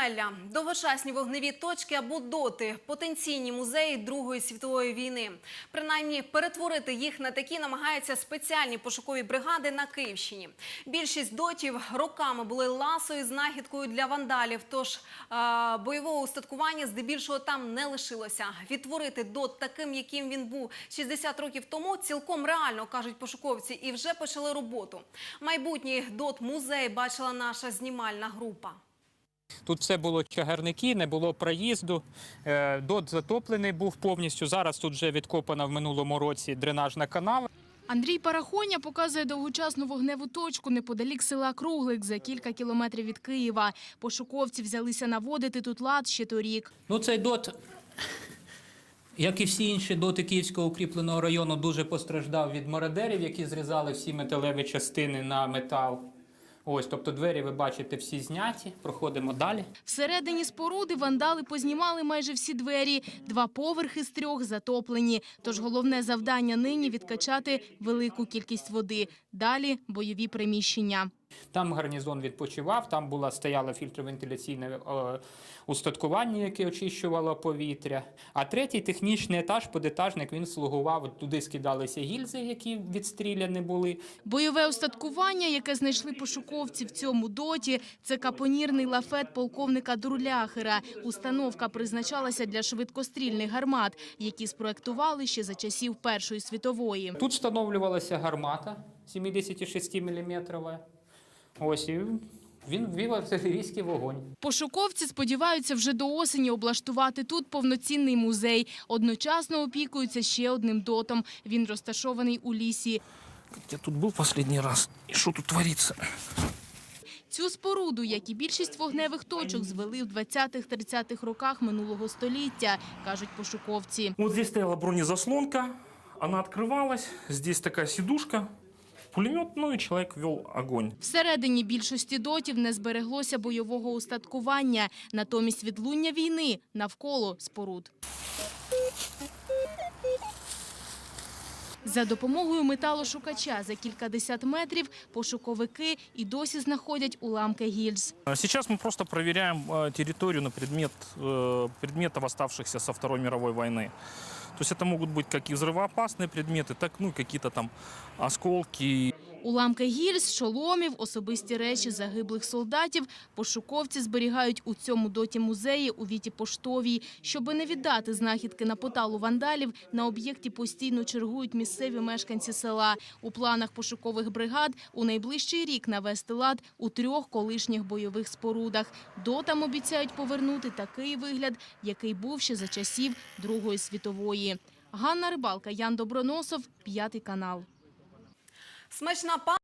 Підземелля, довгочасні вогневі точки або доти, потенційні музеї Другої світової війни. Принаймні перетворити їх на такі намагаються спеціальні пошукові бригади на Київщині. Більшість дотів роками були ласою знахідкою для вандалів. Тож е, бойового устаткування здебільшого там не лишилося. Відтворити дот таким, яким він був 60 років тому, цілком реально кажуть пошуковці, і вже почали роботу. Майбутній дот музей бачила наша знімальна група. Тут все було чагарники, не було проїзду. Е, Дот затоплений був повністю. Зараз тут вже відкопана в минулому році дренажна канава. Андрій Парахоня показує довгочасну вогневу точку неподалік села Круглик за кілька кілометрів від Києва. Пошуковці взялися наводити тут лад ще торік. Ну, цей дот, як і всі інші доти Київського укріпленого району, дуже постраждав від мародерів, які зрізали всі металеві частини на метал. Ось, тобто двері, ви бачите, всі зняті. Проходимо далі. Всередині споруди вандали познімали майже всі двері. Два поверхи з трьох затоплені. Тож головне завдання нині – відкачати велику кількість води. Далі – бойові приміщення. Там гарнізон відпочивав, там була стояло фільтровентиляційне е, устаткування, яке очищувало повітря. А третій технічний етаж, подетажник, він слугував. Туди скидалися гільзи, які відстріляні були. Бойове устаткування, яке знайшли пошуковці в цьому доті, це капонірний лафет полковника Дурляхера. Установка призначалася для швидкострільних гармат, які спроектували ще за часів Першої світової. Тут встановлювалася гармата 76 мм. Ось і він ввів артилерійський вогонь. Пошуковці сподіваються вже до осені облаштувати тут повноцінний музей. Одночасно опікуються ще одним дотом. Він розташований у лісі. Я тут был последний раз. И что тут творится? Цю споруду, як і більшість вогневих точок, звели в 20-30-х роках минулого століття, кажуть пошуковці. Вот здесь стояла бронезаслонка, она открывалась, здесь такая сидушка, пулемет, ну и человек вел огонь. Всередині більшості дотів не збереглося бойового устаткування, натомість відлуння війни навколо споруд. За допомогою металошукача за кількадесят метрів пошуковики і досі знаходять уламки гільз. А Сейчас мы просто проверяем э, территорию на предмет э, предметов, оставшихся со Второй мировой войны. То есть это могут быть как и взрывоопасные предметы, так ну и какие-то там осколки, Уламки гільз, шоломів, особисті речі загиблих солдатів пошуковці зберігають у цьому доті музеї у Віті Поштовій. Щоби не віддати знахідки на поталу вандалів, на об'єкті постійно чергують місцеві мешканці села. У планах пошукових бригад у найближчий рік навести лад у трьох колишніх бойових спорудах. Дотам обіцяють повернути такий вигляд, який був ще за часів Другої світової. Ганна Рибалка, Ян Доброносов, п'ятий канал. Смачна па.